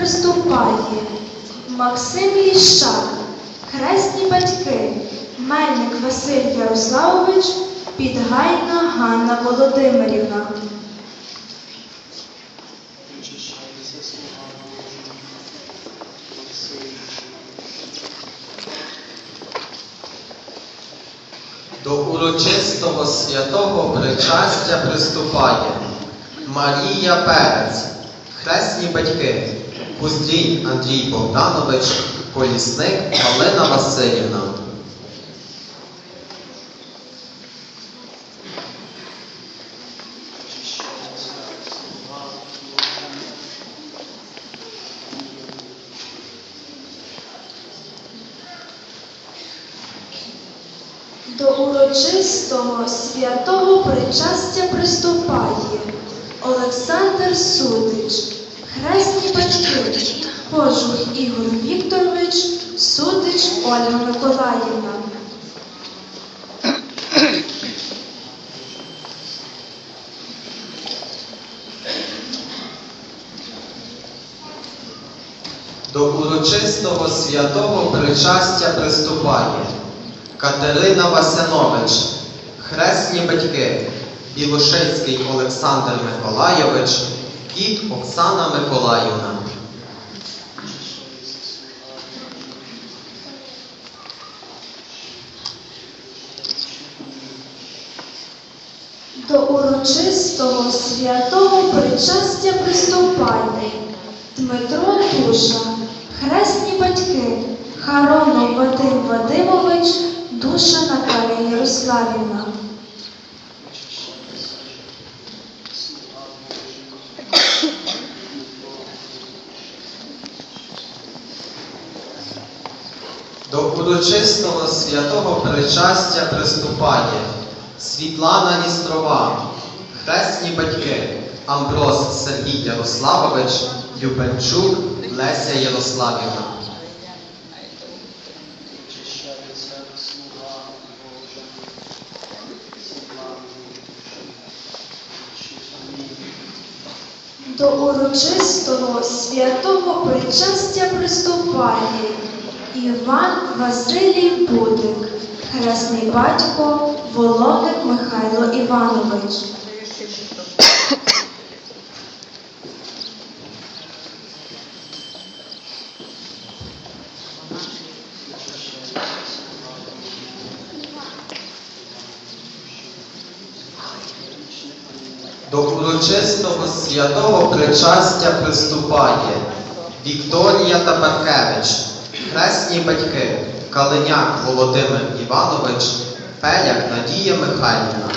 приступає. Максим Ліщак, хресні батьки, Мельник Василь Ярославович, Підгайна Ганна Володимирівна. До урочистого святого причастя приступає. Марія Перець, хресні батьки, Куздрій Андрій Богданович, колісник Галина Васильівна. До урочистого святого причастя приступає Олександр Судич, хресні батьки, Кожух Ігор Вікторович, Судич Ольга Миколаївна. До урочистого святого причастя приступає Катерина Васянович, хресні батьки, Білошицький Олександр Миколайович, дід Оксана Миколаївна. До урочистого святого причастя приступає Дмитро Туша, хресні батьки, Харонов Вадим Вадимович, Душа Наталія Ярославівна. До урочистого святого причастя приступає Світлана Ністрова, хресні батьки, Амброс Сергій Ярославович, Любенчук Леся Ярославівна. До урочистого святого причастя приступає Іван Василій Будик, хресний батько Володик Михайло Іванович. До урочистого святого причастя приступає Вікторія Табаркевич, хресні батьки, Калиняк Володимир Іванович, Пеляк Надія Михайлівна.